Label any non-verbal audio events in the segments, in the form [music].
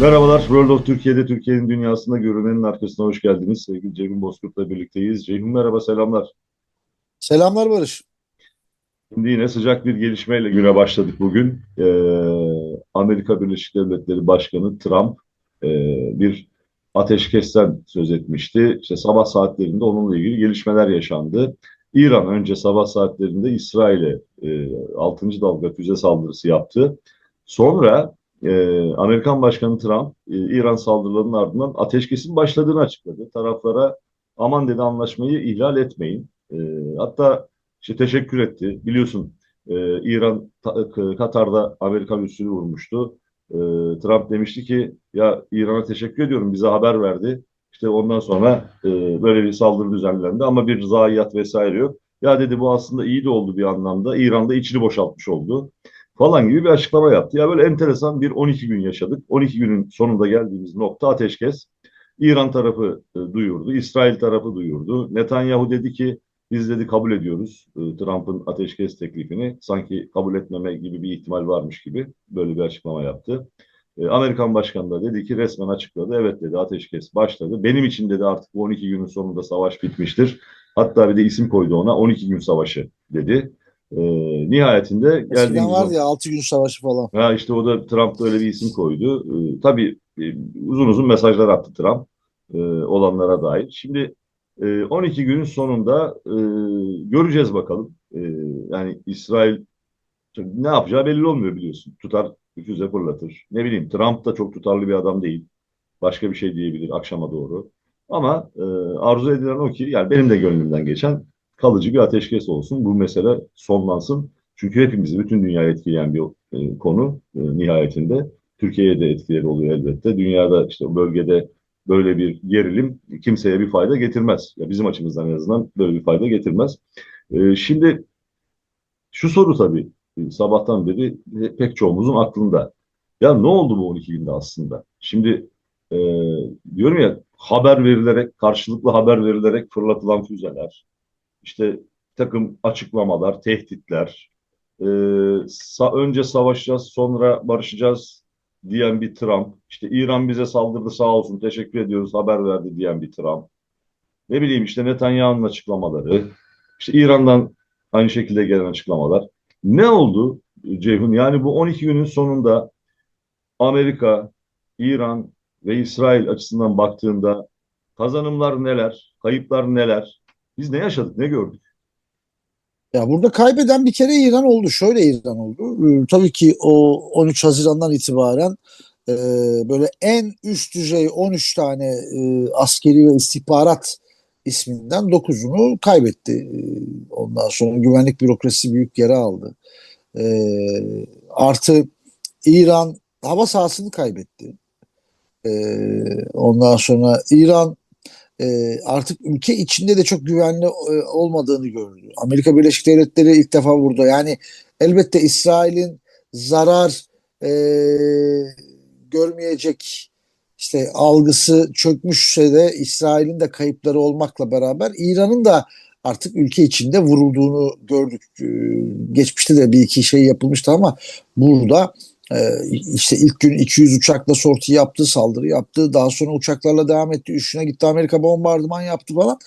Merhabalar, World of Türkiye'de Türkiye'nin dünyasında görünenin arkasına hoş geldiniz. Sevgili Ceyhun Bozkurt'la birlikteyiz. Ceyhun merhaba, selamlar. Selamlar Barış. Şimdi yine sıcak bir gelişmeyle güne başladık bugün. Ee, Amerika Birleşik Devletleri Başkanı Trump e, bir ateşkesten söz etmişti. İşte sabah saatlerinde onunla ilgili gelişmeler yaşandı. İran önce sabah saatlerinde İsrail'e e, 6. dalga füze saldırısı yaptı. Sonra e, Amerikan Başkanı Trump e, İran saldırılarının ardından ateşkesin başladığını açıkladı. Taraflara aman dedi anlaşmayı ihlal etmeyin. E, hatta işte teşekkür etti. Biliyorsun e, İran ta- Katar'da Amerikan üssünü vurmuştu. E, Trump demişti ki ya İran'a teşekkür ediyorum bize haber verdi. İşte ondan sonra e, böyle bir saldırı düzenlendi ama bir zayiat vesaire yok. Ya dedi bu aslında iyi de oldu bir anlamda. İran'da içini boşaltmış oldu falan gibi bir açıklama yaptı. Ya böyle enteresan bir 12 gün yaşadık. 12 günün sonunda geldiğimiz nokta ateşkes. İran tarafı e, duyurdu, İsrail tarafı duyurdu. Netanyahu dedi ki biz dedi kabul ediyoruz e, Trump'ın ateşkes teklifini. Sanki kabul etmeme gibi bir ihtimal varmış gibi böyle bir açıklama yaptı. E, Amerikan Başkanı da dedi ki resmen açıkladı. Evet dedi ateşkes başladı. Benim için dedi artık bu 12 günün sonunda savaş bitmiştir. Hatta bir de isim koydu ona 12 gün savaşı dedi. E, nihayetinde Eskiden geldiğimiz vardı ya 6 gün savaşı falan. Ha işte o da Trump da öyle bir isim koydu. Ee, tabii e, uzun uzun mesajlar attı Trump e, olanlara dair. Şimdi e, 12 günün sonunda e, göreceğiz bakalım. E, yani İsrail ne yapacağı belli olmuyor biliyorsun. Tutar füze fırlatır. Ne bileyim Trump da çok tutarlı bir adam değil. Başka bir şey diyebilir akşama doğru. Ama e, arzu edilen o ki yani benim de gönlümden geçen kalıcı bir ateşkes olsun. Bu mesele sonlansın. Çünkü hepimizi, bütün dünyayı etkileyen bir e, konu e, nihayetinde. Türkiye'ye de etkileri oluyor elbette. Dünyada işte bölgede böyle bir gerilim kimseye bir fayda getirmez. Ya bizim açımızdan en azından böyle bir fayda getirmez. E, şimdi şu soru tabii e, sabahtan beri e, pek çoğumuzun aklında. Ya ne oldu bu 12 günde aslında? Şimdi e, diyorum ya haber verilerek, karşılıklı haber verilerek fırlatılan füzeler, işte takım açıklamalar, tehditler, e, sa- önce savaşacağız, sonra barışacağız diyen bir Trump, işte İran bize saldırdı sağ olsun teşekkür ediyoruz haber verdi diyen bir Trump. Ne bileyim işte Netanyahu'nun açıklamaları, işte İran'dan aynı şekilde gelen açıklamalar. Ne oldu Ceyhun? Yani bu 12 günün sonunda Amerika, İran ve İsrail açısından baktığında kazanımlar neler, kayıplar neler? Biz ne yaşadık, ne gördük? Ya burada kaybeden bir kere İran oldu. Şöyle İran oldu. Ee, tabii ki o 13 Haziran'dan itibaren e, böyle en üst düzey 13 tane e, askeri ve istihbarat isminden 9'unu kaybetti. Ee, ondan sonra güvenlik bürokrasisi büyük yara aldı. Ee, artı İran hava sahasını kaybetti. Ee, ondan sonra İran e, artık ülke içinde de çok güvenli e, olmadığını gördü. Amerika Birleşik Devletleri ilk defa burada. Yani elbette İsrail'in zarar e, görmeyecek işte algısı çökmüşse de İsrail'in de kayıpları olmakla beraber İran'ın da artık ülke içinde vurulduğunu gördük. E, geçmişte de bir iki şey yapılmıştı ama burada ee, işte ilk gün 200 uçakla sorti yaptı, saldırı yaptı. Daha sonra uçaklarla devam etti. Üstüne gitti Amerika bombardıman yaptı falan.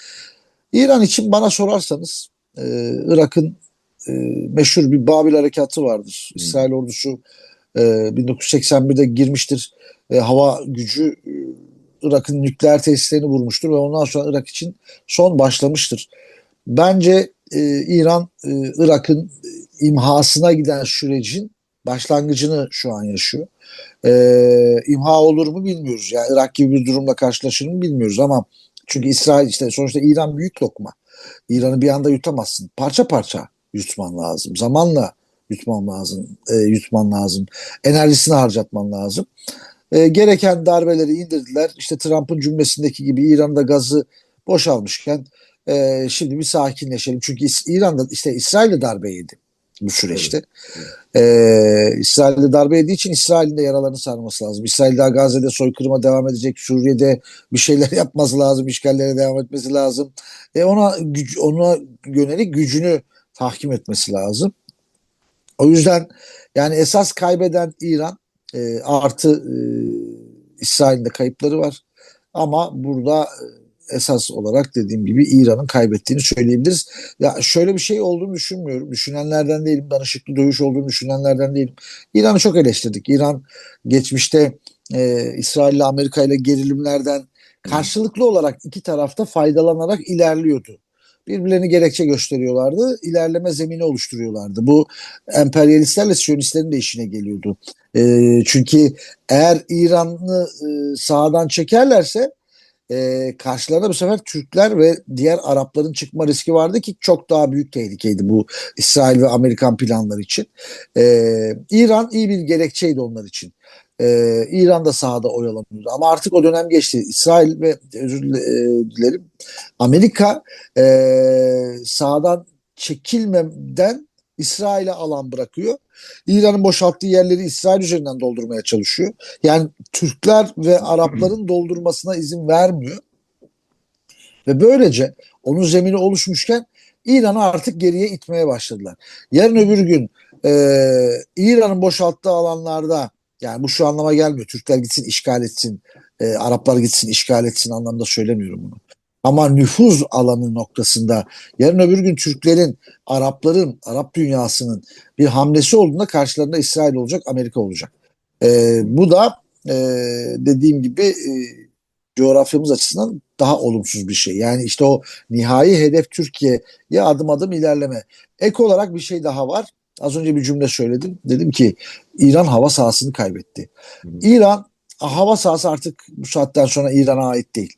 İran için bana sorarsanız e, Irak'ın e, meşhur bir Babil harekatı vardır. İsrail ordusu e, 1981'de girmiştir. E, hava gücü Irak'ın nükleer tesislerini vurmuştur ve ondan sonra Irak için son başlamıştır. Bence İran Irak'ın imhasına giden sürecin başlangıcını şu an yaşıyor. Ee, imha olur mu bilmiyoruz. Yani Irak gibi bir durumla karşılaşır mı bilmiyoruz ama çünkü İsrail işte sonuçta İran büyük lokma. İran'ı bir anda yutamazsın. Parça parça yutman lazım. Zamanla yutman lazım. E, yutman lazım. Enerjisini harcatman lazım. E, gereken darbeleri indirdiler. İşte Trump'ın cümlesindeki gibi İran'da gazı boşalmışken e, şimdi bir sakinleşelim. Çünkü İran'da işte İsrail'de darbe yedi bu süreçte. Ee, İsrail'de darbe yediği için İsrail'in de yaralarını sarması lazım. İsrail daha Gazze'de soykırıma devam edecek. Suriye'de bir şeyler [laughs] yapması lazım. işgallere devam etmesi lazım. E ona güc- ona yönelik gücünü tahkim etmesi lazım. O yüzden yani esas kaybeden İran e, artı e, İsrail'in de kayıpları var. Ama burada e, esas olarak dediğim gibi İran'ın kaybettiğini söyleyebiliriz. Ya şöyle bir şey olduğunu düşünmüyorum. Düşünenlerden değilim. Danışıklı dövüş olduğunu düşünenlerden değilim. İran'ı çok eleştirdik. İran geçmişte e, İsrail ile Amerika ile gerilimlerden karşılıklı olarak iki tarafta faydalanarak ilerliyordu. Birbirlerini gerekçe gösteriyorlardı. ilerleme zemini oluşturuyorlardı. Bu emperyalistlerle siyonistlerin de işine geliyordu. E, çünkü eğer İran'ı e, sağdan çekerlerse e, karşılarına bu sefer Türkler ve diğer Arapların çıkma riski vardı ki çok daha büyük tehlikeydi bu İsrail ve Amerikan planları için. E, İran iyi bir gerekçeydi onlar için. Ee, İran da sahada oyalanıyordu. Ama artık o dönem geçti. İsrail ve özür dilerim Amerika e, sahadan çekilmeden İsrail'e alan bırakıyor. İran'ın boşalttığı yerleri İsrail üzerinden doldurmaya çalışıyor. Yani Türkler ve Arapların doldurmasına izin vermiyor. Ve böylece onun zemini oluşmuşken İran'ı artık geriye itmeye başladılar. Yarın öbür gün e, İran'ın boşalttığı alanlarda yani bu şu anlama gelmiyor. Türkler gitsin işgal etsin, e, Araplar gitsin işgal etsin anlamda söylemiyorum bunu. Ama nüfuz alanı noktasında yarın öbür gün Türklerin, Arapların, Arap dünyasının bir hamlesi olduğunda karşılarında İsrail olacak, Amerika olacak. E, bu da e, dediğim gibi e, coğrafyamız açısından daha olumsuz bir şey. Yani işte o nihai hedef Türkiye'ye adım adım ilerleme. Ek olarak bir şey daha var. Az önce bir cümle söyledim. Dedim ki İran hava sahasını kaybetti. İran hava sahası artık bu saatten sonra İran'a ait değil.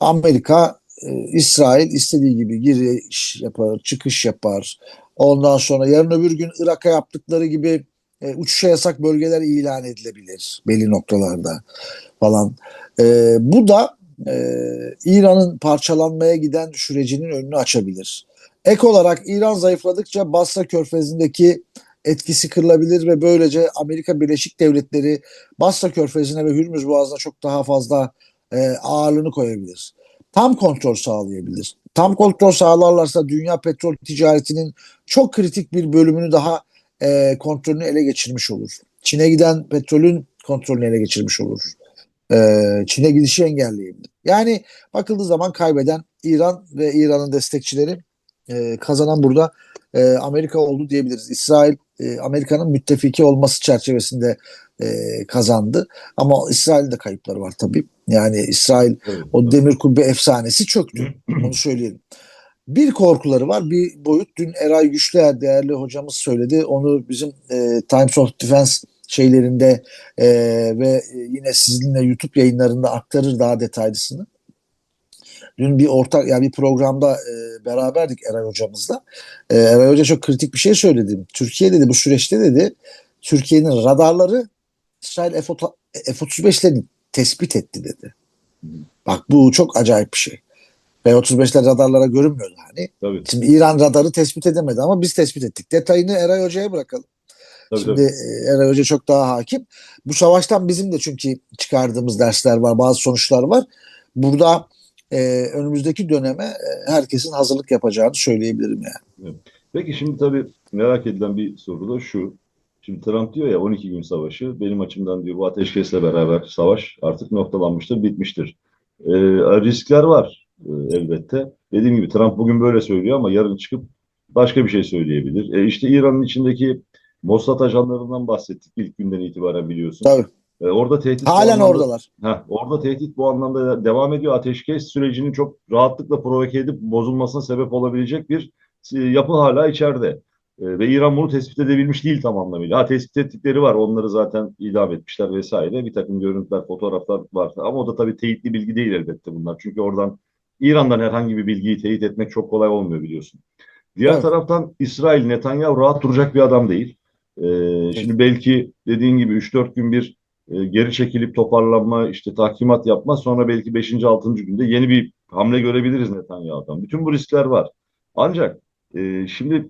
Amerika, e, İsrail istediği gibi giriş yapar, çıkış yapar. Ondan sonra yarın öbür gün Irak'a yaptıkları gibi e, uçuşa yasak bölgeler ilan edilebilir belli noktalarda falan. E, bu da e, İran'ın parçalanmaya giden sürecinin önünü açabilir. Ek olarak İran zayıfladıkça Basra Körfezi'ndeki etkisi kırılabilir ve böylece Amerika Birleşik Devletleri Basra Körfezi'ne ve Hürmüz Boğazı'na çok daha fazla e, ağırlığını koyabilir. Tam kontrol sağlayabilir. Tam kontrol sağlarlarsa dünya petrol ticaretinin çok kritik bir bölümünü daha e, kontrolünü ele geçirmiş olur. Çin'e giden petrolün kontrolünü ele geçirmiş olur. E, Çin'e gidişi engelleyebilir. Yani bakıldığı zaman kaybeden İran ve İran'ın destekçileri e, kazanan burada e, Amerika oldu diyebiliriz. İsrail e, Amerika'nın müttefiki olması çerçevesinde e, kazandı. Ama İsrail'de kayıpları var tabii. Yani İsrail Evet. o demir kubbe efsanesi çöktü. [clears throat] Onu söyleyelim. Bir korkuları var, bir boyut. Dün Eray Güçler değerli hocamız söyledi. Onu bizim e, Times of Defense şeylerinde e, ve yine sizinle YouTube yayınlarında aktarır daha detaylısını. Dün bir ortak yani bir programda e, beraberdik Eray hocamızla. E, Eray hoca çok kritik bir şey söyledi. Türkiye dedi bu süreçte dedi Türkiye'nin radarları İsrail F-35'lerini tespit etti dedi. Bak bu çok acayip bir şey. F-35'ler radarlara görünmüyordu hani. Tabii, Şimdi İran radarı tespit edemedi ama biz tespit ettik. Detayını Eray Hoca'ya bırakalım. tabii, Şimdi tabii. e, Eray Hoca çok daha hakim. Bu savaştan bizim de çünkü çıkardığımız dersler var, bazı sonuçlar var. Burada e, önümüzdeki döneme e, herkesin hazırlık yapacağını söyleyebilirim yani. Peki şimdi tabii merak edilen bir soru da şu. Şimdi Trump diyor ya 12 gün savaşı. Benim açımdan diyor bu ateşkesle beraber savaş artık noktalanmıştır, bitmiştir. Ee, riskler var e, elbette. Dediğim gibi Trump bugün böyle söylüyor ama yarın çıkıp başka bir şey söyleyebilir. E, işte İran'ın içindeki Mossad ajanlarından bahsettik ilk günden itibaren biliyorsun. Tabii. E, orada tehdit Halen anlamda- oradalar. Heh, orada tehdit bu anlamda devam ediyor. Ateşkes sürecinin çok rahatlıkla provoke edip bozulmasına sebep olabilecek bir e, yapı hala içeride. E, ve İran bunu tespit edebilmiş değil tam anlamıyla. Ha tespit ettikleri var. Onları zaten idam etmişler vesaire. Bir takım görüntüler, fotoğraflar var. Ama o da tabii teyitli bilgi değil elbette bunlar. Çünkü oradan İran'dan herhangi bir bilgiyi teyit etmek çok kolay olmuyor biliyorsun. Diğer Evet. taraftan İsrail, Netanyahu rahat duracak bir adam değil. E, şimdi belki dediğin gibi 3-4 gün bir e, geri çekilip toparlanma, işte tahkimat yapma, sonra belki 5. 6. günde yeni bir hamle görebiliriz Netanyahu'dan. Bütün bu riskler var. Ancak e, şimdi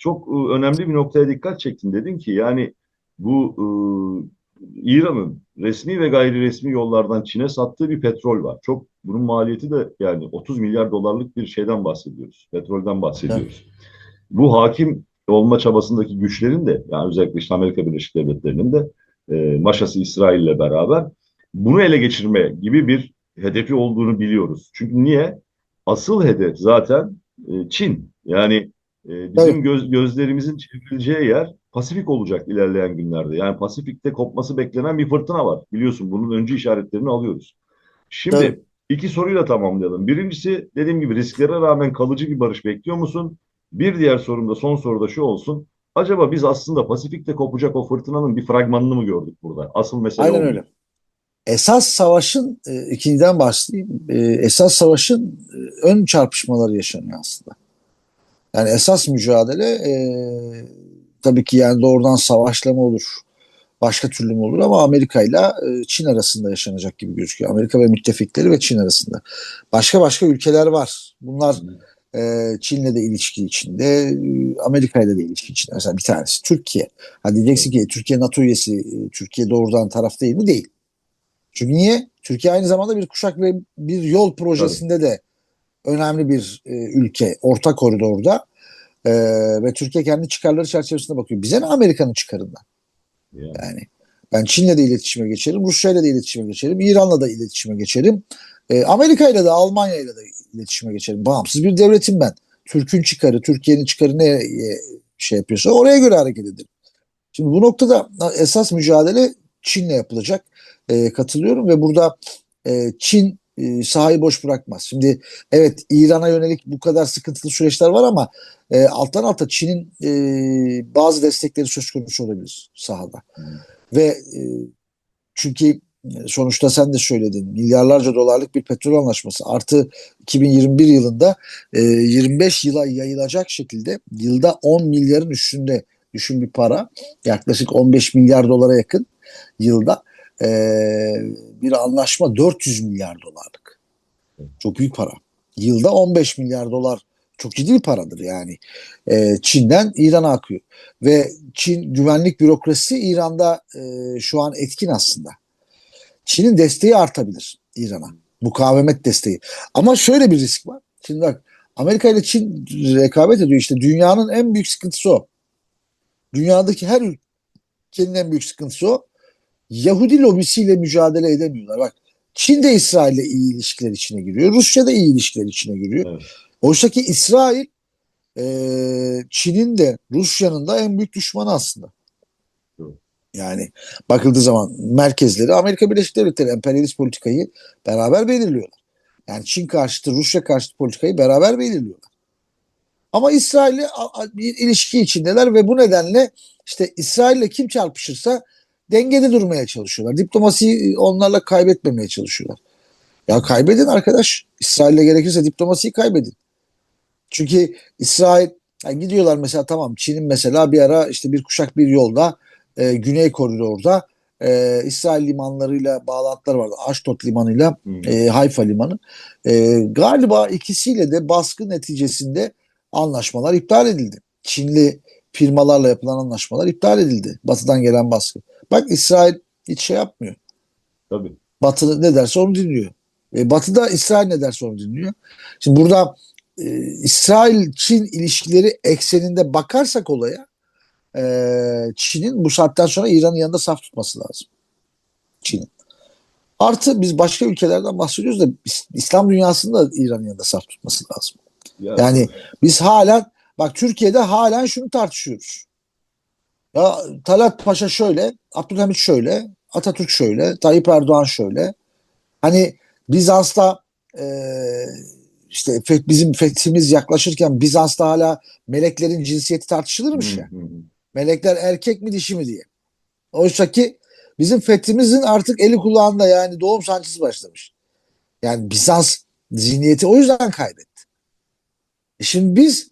çok e, önemli bir noktaya dikkat çektin. Dedin ki yani bu e, İran'ın resmi ve gayri resmi yollardan Çin'e sattığı bir petrol var. Çok bunun maliyeti de yani 30 milyar dolarlık bir şeyden bahsediyoruz. Petrolden bahsediyoruz. Bu hakim olma çabasındaki güçlerin de yani özellikle işte Amerika Birleşik Devletleri'nin de e, maşası İsrail'le beraber bunu ele geçirme gibi bir hedefi olduğunu biliyoruz. Çünkü niye? Asıl hedef zaten e, Çin. Yani e, bizim Evet. göz, gözlerimizin çevrileceği yer Pasifik olacak ilerleyen günlerde. Yani Pasifik'te kopması beklenen bir fırtına var. Biliyorsun bunun öncü işaretlerini alıyoruz. Şimdi Evet. iki soruyla tamamlayalım. Birincisi dediğim gibi risklere rağmen kalıcı bir barış bekliyor musun? Bir diğer sorum da son soruda şu olsun. Acaba biz aslında Pasifik'te kopacak o fırtınanın bir fragmanını mı gördük burada? Asıl mesele Aynen o mu? öyle. Esas savaşın e, ikinciden başlayayım. E, esas savaşın e, ön çarpışmaları yaşanıyor aslında. Yani esas mücadele e, tabii ki yani doğrudan savaşlama olur. Başka türlü mü olur ama Amerika ile e, Çin arasında yaşanacak gibi gözüküyor. Amerika ve müttefikleri ve Çin arasında. Başka başka ülkeler var. Bunlar e, Çin'le de ilişki içinde, e, Amerika ile de ilişki içinde. Mesela bir tanesi Türkiye. Ha diyeceksin ki Türkiye NATO üyesi, e, Türkiye doğrudan taraf değil mi? Değil. Çünkü niye? Türkiye aynı zamanda bir kuşak ve bir yol projesinde de önemli bir e, ülke. Orta koridorda. E, ve Türkiye kendi çıkarları çerçevesinde bakıyor. Bize ne Amerika'nın çıkarından? Yani. Yani ben Çin'le de iletişime geçerim, Rusya'yla da iletişime geçerim, İran'la da iletişime geçerim. E, Amerika'yla da Almanya'yla da iletişime geçerim. Bağımsız bir devletim ben. Türk'ün çıkarı, Türkiye'nin çıkarı ne e, şey yapıyorsa oraya göre hareket ederim. Şimdi bu noktada esas mücadele Çin'le yapılacak. E, katılıyorum ve burada e, Çin e, sahayı boş bırakmaz. Şimdi evet İran'a yönelik bu kadar sıkıntılı süreçler var ama e, alttan alta Çin'in e, bazı destekleri söz konusu olabilir sahada. Hmm. Ve e, çünkü e, sonuçta sen de söyledin milyarlarca dolarlık bir petrol anlaşması artı 2021 yılında e, 25 yıla yayılacak şekilde yılda 10 milyarın üstünde düşün bir para yaklaşık 15 milyar dolara yakın yılda e, bir anlaşma 400 milyar dolarlık. Çok büyük para. Yılda 15 milyar dolar çok ciddi bir paradır yani. E, Çin'den İran'a akıyor. Ve Çin güvenlik bürokrasisi İran'da e, şu an etkin aslında. Çin'in desteği artabilir İran'a. Mukavemet desteği. Ama şöyle bir risk var. Şimdi bak Amerika ile Çin rekabet ediyor. İşte dünyanın en büyük sıkıntısı o. Dünyadaki her ülkenin en büyük sıkıntısı o. Yahudi lobisiyle mücadele edemiyorlar. Bak Çin de İsrail'le iyi ilişkiler içine giriyor. Rusya da iyi ilişkiler içine giriyor. Evet. Oysa ki İsrail e, Çin'in de Rusya'nın da en büyük düşmanı aslında. Evet. Yani bakıldığı zaman merkezleri Amerika Birleşik Devletleri emperyalist politikayı beraber belirliyorlar. Yani Çin karşıtı Rusya karşıtı politikayı beraber belirliyorlar. Ama İsrail'le bir ilişki içindeler ve bu nedenle işte İsrail'le kim çarpışırsa dengede durmaya çalışıyorlar. Diplomasiyi onlarla kaybetmemeye çalışıyorlar. Ya kaybedin arkadaş. İsrail'le gerekirse diplomasiyi kaybedin. Çünkü İsrail yani gidiyorlar mesela tamam Çin'in mesela bir ara işte bir kuşak bir yolda e, Güney Koridor'da e, İsrail limanlarıyla bağlantıları vardı. Aşdod limanıyla Hmm. e, Hayfa limanı. E, galiba ikisiyle de baskı neticesinde anlaşmalar iptal edildi. Çinli firmalarla yapılan anlaşmalar iptal edildi. Batı'dan gelen baskı. Bak İsrail hiç şey yapmıyor. Tabii. Batı ne derse onu dinliyor. E, Batı da İsrail ne derse onu dinliyor. Şimdi burada e, İsrail-Çin ilişkileri ekseninde bakarsak olaya e, Çin'in bu saatten sonra İran'ın yanında saf tutması lazım. Çin'in. Artı biz başka ülkelerden bahsediyoruz da İs- İslam dünyasında da İran'ın yanında saf tutması lazım. Ya, Yani biz halen bak Türkiye'de halen şunu tartışıyoruz. Ya Talat Paşa şöyle, Abdülhamit şöyle, Atatürk şöyle, Tayyip Erdoğan şöyle. Hani Bizans'ta e, işte bizim fethimiz yaklaşırken Bizans'ta hala meleklerin cinsiyeti tartışılırmış ya. Melekler erkek mi dişi mi diye. Oysa ki bizim fethimizin artık eli kulağında yani doğum sancısı başlamış. Yani Bizans zihniyeti o yüzden kaybetti. E şimdi biz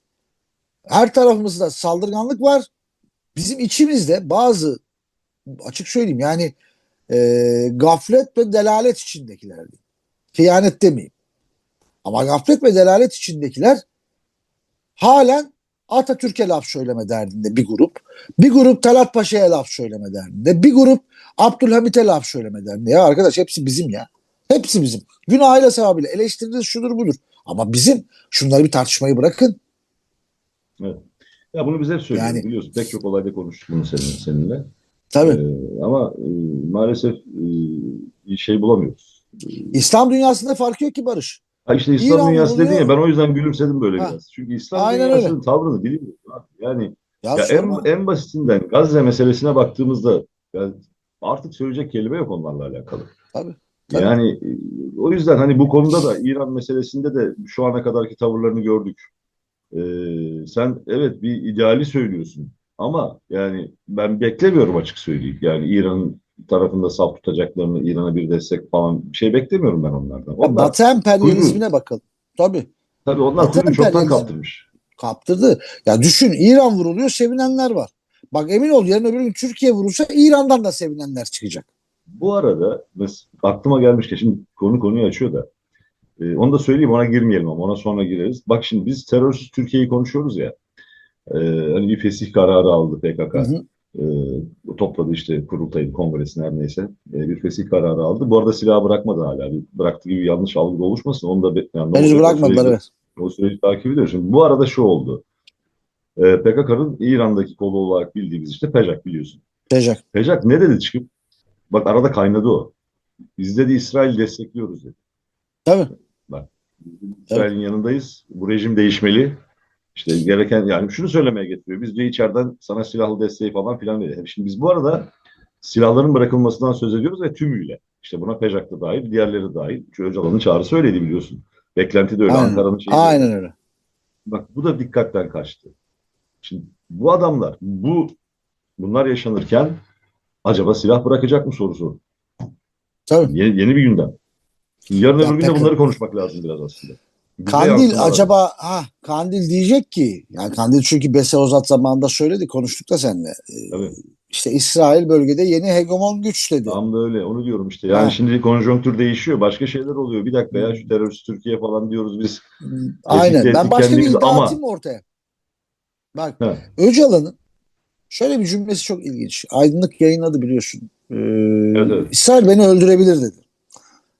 her tarafımızda saldırganlık var. Bizim içimizde bazı açık söyleyeyim yani e, gaflet ve delalet içindekiler. Kıyanet demeyeyim. Ama gaflet ve delalet içindekiler halen Atatürk'e laf söyleme derdinde bir grup. Bir grup Talat Paşa'ya laf söyleme derdinde. Bir grup Abdülhamit'e laf söyleme derdinde. Ya arkadaş hepsi bizim ya. Hepsi bizim. Günahıyla sevabıyla eleştiririz şudur budur. Ama bizim şunları bir tartışmayı bırakın. Evet. Ya bunu biz hep söylüyoruz Yani- biliyorsun. Pek çok olayda konuştuk bunu senin, seninle. Tabii. Ee, ama e, maalesef e, şey bulamıyoruz. İslam dünyasında farkı yok ki Barış. Ha işte İslam İran dünyası dedin ya ben o yüzden gülümsedim böyle Ha. biraz. Çünkü İslam Aynen dünyasının tavrını bilmiyoruz. Yani Ya, ya en, en basitinden Gazze meselesine baktığımızda yani artık söyleyecek kelime yok onlarla alakalı. Tabii, tabii. Yani e, o yüzden hani bu konuda da İran meselesinde de şu ana kadarki tavırlarını gördük. Ee, sen evet bir ideali söylüyorsun ama yani ben beklemiyorum açık söyleyeyim. Yani İran'ın tarafında saf tutacaklarını, İran'a bir destek falan bir şey beklemiyorum ben onlardan. Onlar, Batı emperyalizmine bakalım. Tabii. tabii onlar Batı çoktan kaptırmış. Kaptırdı. Ya düşün İran vuruluyor sevinenler var. Bak emin ol yarın öbür gün Türkiye vurulsa İran'dan da sevinenler çıkacak. Bu arada aklıma gelmişken şimdi konu konuyu açıyor da e, onu da söyleyeyim ona girmeyelim ama ona sonra gireriz. Bak şimdi biz terörsüz Türkiye'yi konuşuyoruz ya. E, hani bir fesih kararı aldı PKK. Hı hı. E, topladı işte kurultayın kongresi her neyse e, bir fesih kararı aldı. Bu arada silahı bırakmadı hala. Bir bıraktığı gibi yanlış algı oluşmasın. Onu da yani Henüz bırakmadılar evet. o süreci takip ediyoruz. Şimdi bu arada şu oldu. E, PKK'nın İran'daki kolu olarak bildiğimiz işte PEJAK biliyorsun. Tecek. Pejak ne dedi çıkıp? Bak arada kaynadı o. Biz dedi İsrail destekliyoruz dedi. Tabii. Dedi, İsrail'in yanındayız. Bu rejim değişmeli. İşte gereken yani şunu söylemeye getiriyor. Biz de içeriden sana silahlı desteği falan filan veriyor. Şimdi biz bu arada silahların bırakılmasından söz ediyoruz ve tümüyle. İşte buna Pejak da dahil, diğerleri dahil. Şu Öcalan'ın çağrısı öyleydi biliyorsun. Beklenti de öyle. Ankara'nın şeyi Aynen öyle. Bak bu da dikkatten kaçtı. Şimdi bu adamlar bu bunlar yaşanırken acaba silah bırakacak mı sorusu Tabii. Yeni, yeni bir gündem. Şimdi yarın Ya öbür gün de bunları konuşmak lazım biraz aslında. Bize Kandil acaba ha Kandil diyecek ki yani Kandil çünkü Bese Ozat zamanında söyledi konuştuk da seninle. Ee, Tabii. işte İsrail bölgede yeni hegemon güç dedi. Tam da öyle. Onu diyorum işte. Yani Ha. şimdi konjonktür değişiyor. Başka şeyler oluyor. Bir dakika ya şu terörist Türkiye falan diyoruz biz. Aynen. Ben başka bir iddia ama- atayım ortaya? Bak Ha. Öcalan'ın şöyle bir cümlesi çok ilginç. Aydınlık yayınladı biliyorsun. Ee, evet. İsrail beni öldürebilir dedi.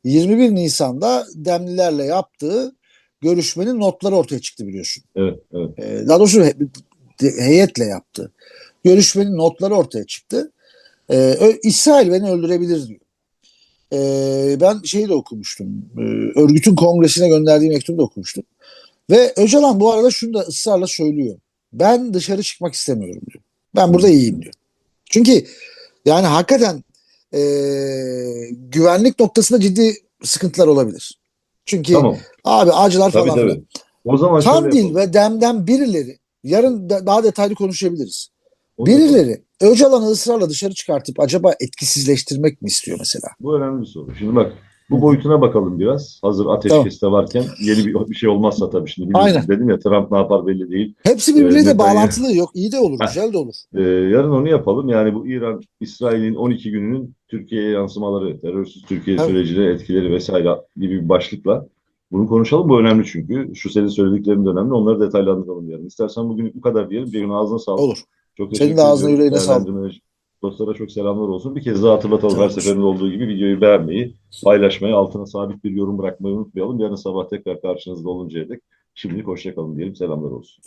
21 Nisan'da Demlilerle yaptığı görüşmenin notları ortaya çıktı biliyorsun. Evet, evet. Ee, daha doğrusu he- heyetle yaptı. Görüşmenin notları ortaya çıktı. Ee, İsrail beni öldürebilir diyor. Ee, ben şeyi de okumuştum. Ee, örgütün kongresine gönderdiği mektubu da okumuştum. Ve Öcalan bu arada şunu da ısrarla söylüyor. Ben dışarı çıkmak istemiyorum diyor. Ben burada iyiyim diyor. Çünkü yani hakikaten ee, güvenlik noktasında ciddi sıkıntılar olabilir. Çünkü Tamam. abi acılar Tabii falan tabii. O zaman Kandil ve Dem'den birileri yarın da- daha detaylı konuşabiliriz. Birileri Öcalan'ı ısrarla dışarı çıkartıp acaba etkisizleştirmek mi istiyor mesela? Bu önemli bir soru. Şimdi bak bu boyutuna bakalım biraz. Hazır ateşkes de varken yeni bir, bir şey olmazsa tabii şimdi Aynen. dedim ya Trump ne yapar belli değil. Hepsi birbiriyle Ee, de bağlantılı yok. iyi de olur, Heh. güzel de olur. Ee, yarın onu yapalım. Yani bu İran, İsrail'in 12 gününün Türkiye'ye yansımaları, terörsüz Türkiye Evet. sürecine etkileri vesaire gibi bir başlıkla bunu konuşalım. Bu önemli çünkü. Şu senin söylediklerin de önemli. Onları detaylandıralım yarın. İstersen bugün bu kadar diyelim. Bir gün ağzına sağlık. Olur. Çok Senin de ağzına yüreğine sağlık. Dostlara çok selamlar olsun. Bir kez daha hatırlatalım her Tamamdır. seferinde olduğu gibi videoyu beğenmeyi, paylaşmayı, altına sabit bir yorum bırakmayı unutmayalım. Yarın sabah tekrar karşınızda oluncaya dek şimdilik hoşçakalın diyelim. Selamlar olsun.